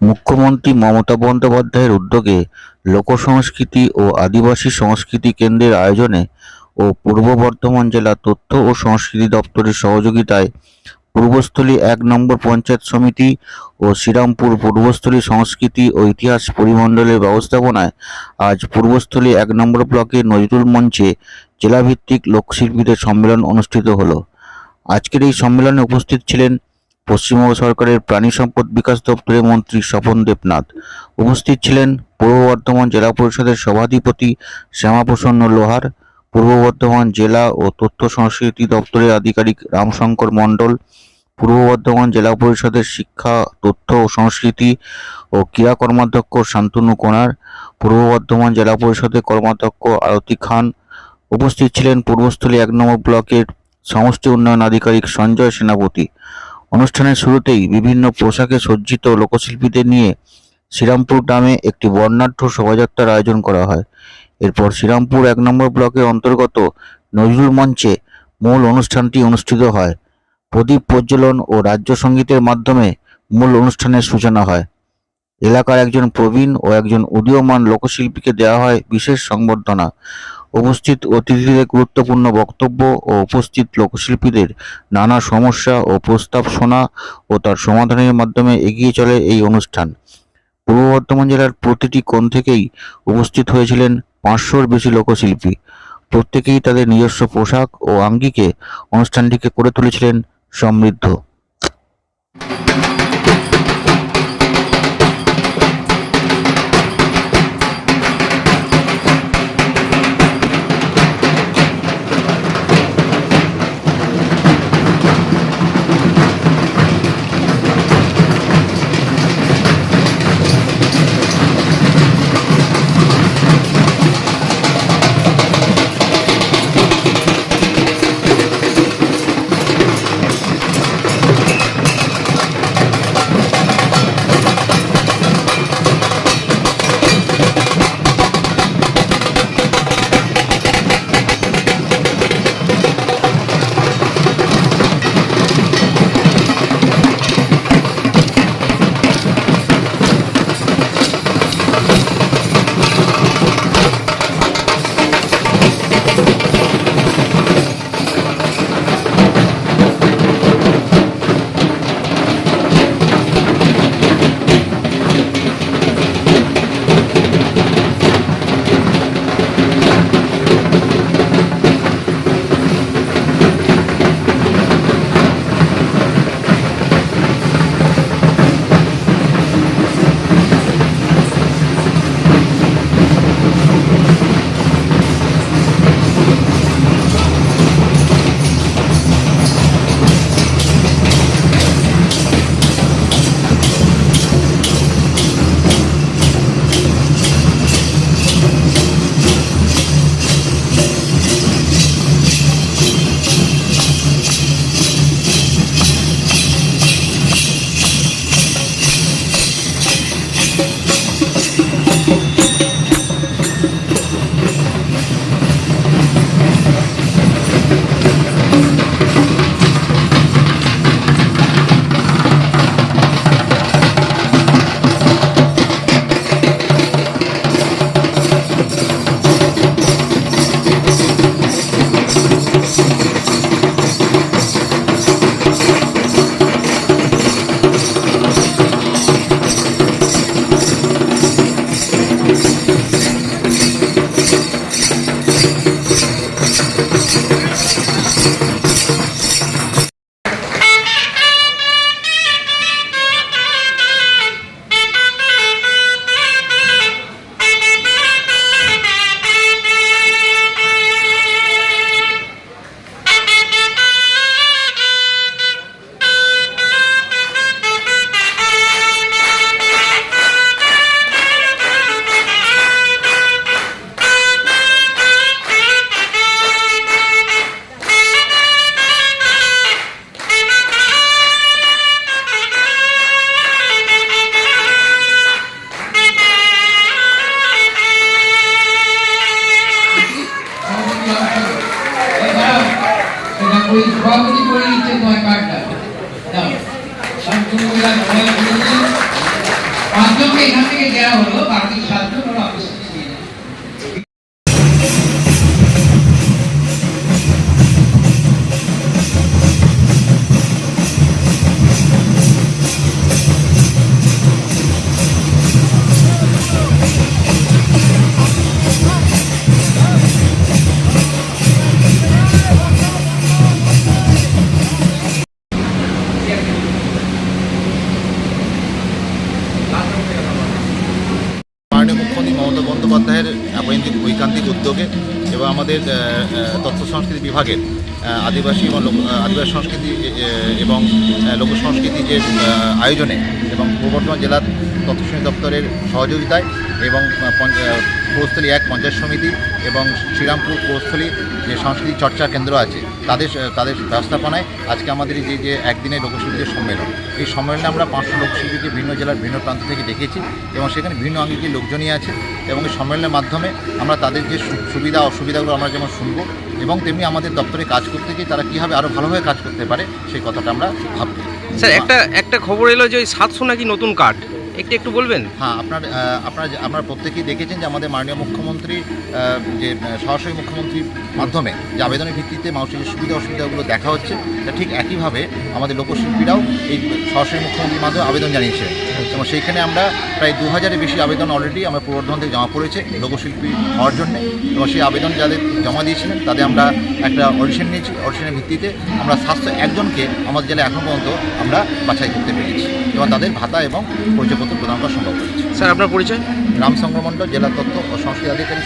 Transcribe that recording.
মুখ্যমন্ত্রী মমতা বন্দ্যোপাধ্যায়ের উদ্যোগে লোকসংস্কৃতি ও আদিবাসী সংস্কৃতি কেন্দ্রের আয়োজনে ও পূর্ব বর্ধমান জেলা তথ্য ও সংস্কৃতি দপ্তরের সহযোগিতায় পূর্বস্থলী এক নম্বর পঞ্চায়েত সমিতি ও শ্রীরামপুর পূর্বস্থলী সংস্কৃতি ও ইতিহাস পরিমণ্ডলের ব্যবস্থাপনায় আজ পূর্বস্থলী এক নম্বর ব্লকের নজরুল মঞ্চে জেলাভিত্তিক লোকশিল্পীদের সম্মেলন অনুষ্ঠিত হলো। আজকের এই সম্মেলনে উপস্থিত ছিলেন পশ্চিমবঙ্গ সরকারের প্রাণী সম্পদ বিকাশ দপ্তরের মন্ত্রী স্বপন দেবনাথ। উপস্থিত ছিলেন পূর্ব বর্ধমান জেলা পরিষদের সভাধিপতি শ্যামাপ্রসন্ন লোহার, পূর্ব বর্ধমান জেলা ও তথ্য সংস্কৃতি দপ্তরের আধিকারিক রামশঙ্কর মণ্ডল, পূর্ব বর্ধমান জেলা পরিষদের শিক্ষা, তথ্য ও সংস্কৃতি ও ক্রীড়া কর্মাধ্যক্ষ শান্তনু কোনার পূর্ব বর্ধমান জেলা পরিষদের কর্মাধ্যক্ষ আরতি খান। উপস্থিত ছিলেন পূর্বস্থলী এক নম্বর ব্লকের সমষ্টি উন্নয়ন আধিকারিক সঞ্জয় সেনাপতি। অনুষ্ঠানের শুরুতেই বিভিন্ন পোশাকে সজ্জিত লোকশিল্পীদের নিয়ে শ্রীরামপুর গ্রামে একটি বর্ণাঢ্য শোভাযাত্রার আয়োজন করা হয়। এরপর শ্রীরামপুর এক নম্বর ব্লকের অন্তর্গত নজরুল মঞ্চে মূল অনুষ্ঠানটি অনুষ্ঠিত হয়। প্রদীপ প্রজ্বলন ও রাজ্য সঙ্গীতের মাধ্যমে মূল অনুষ্ঠানের সূচনা হয়। এলাকার একজন প্রবীণ ও একজন উদীয়মান লোকশিল্পীকে দেওয়া হয় বিশেষ সংবর্ধনা। উপস্থিত অতিথিদের গুরুত্বপূর্ণ বক্তব্য ও উপস্থিত লোকশিল্পীদের নানা সমস্যা ও প্রস্তাব শোনা ও তার সমাধানের মাধ্যমে এগিয়ে চলে এই অনুষ্ঠান। পূর্ব বর্ধমান জেলার প্রতিটি কোণ থেকেই উপস্থিত হয়েছিলেন পাঁচশোর বেশি লোকশিল্পী। প্রত্যেকেই তাদের নিজস্ব পোশাক ও আঙ্গিকে অনুষ্ঠানটিকে করে তুলেছিলেন সমৃদ্ধ। ওই সভাপতি করে নিচ্ছে তোমার কার্ডটা দাও। সম্পূর্ণ ধরে এখান থেকে দেওয়া হলো বাকি সাতজন মাননীয় মুখ্যমন্ত্রী মমতা বন্দ্যোপাধ্যায়ের ঐকান্তিক ঐকান্তিক উদ্যোগে এবং আমাদের তথ্য সংস্কৃতি বিভাগের আদিবাসী এবং আদিবাসী সংস্কৃতি এবং লোক সংস্কৃতি যে আয়োজনে এবং পূর্ব বর্ধমান জেলার তথ্য সংস্কৃতি দপ্তরের সহযোগিতায় এবং পৌরস্থলী এক পঞ্চায়েত সমিতি এবং শ্রীরামপুর পৌরস্থলী যে সাংস্কৃতিক চর্চা কেন্দ্র আছে, তাদের তাদের ব্যবস্থাপনায় আজকে আমাদের যে যে একদিনের লোকশিল্পীদের সম্মেলন, এই সম্মেলনে আমরা পাঁচশো লোকশিল্পীকে ভিন্ন জেলার ভিন্ন প্রান্ত থেকে দেখেছি এবং সেখানে ভিন্ন আঙ্গিকের লোকজনই আছে এবং এই সম্মেলনের মাধ্যমে আমরা তাদের যে সুবিধা, অসুবিধাগুলো আমরা যেমন শুনব এবং তেমনি আমাদের দপ্তরে কাজ করতে গিয়ে তারা কীভাবে আরও ভালোভাবে কাজ করতে পারে, সেই কথাটা আমরা ভাববো। স্যার, একটা একটা খবর এলো যে ওই সাতশো নাকি নতুন কার্ড? একটু একটু বলবেন? হ্যাঁ আপনার আপনারা আপনারা প্রত্যেকেই দেখেছেন যে আমাদের মাননীয় মুখ্যমন্ত্রী যে সরাসরি মুখ্যমন্ত্রীর মাধ্যমে যে আবেদনের ভিত্তিতে মানুষের সুবিধা অসুবিধাগুলো দেখা হচ্ছে তা ঠিক একইভাবে আমাদের লোকশিল্পীরাও এই সরাসরি মুখ্যমন্ত্রীর মাধ্যমে আবেদন জানিয়েছে এবং সেইখানে আমরা প্রায় দু হাজারের বেশি আবেদন অলরেডি আমরা পূর্ব বর্ধমান থেকে জমা পড়েছে লোকশিল্পী হওয়ার জন্য। এবং সেই আবেদন যাদের জমা দিয়েছিলেন তাদের আমরা একটা অডিশন নিয়েছি। অডিশনের ভিত্তিতে আমরা সাতশো একজনকে আমাদের জেলায় এখন পর্যন্ত আমরা বাছাই করতে পেরেছি। এবং তাদের ভাতা এবং পরিচয়পত্র প্রদান করা সম্ভব স্যার আপনার পরিচয়? রামচন্দ্র মণ্ডল জেলা তথ্য ও সংস্কৃতি আধিকারিক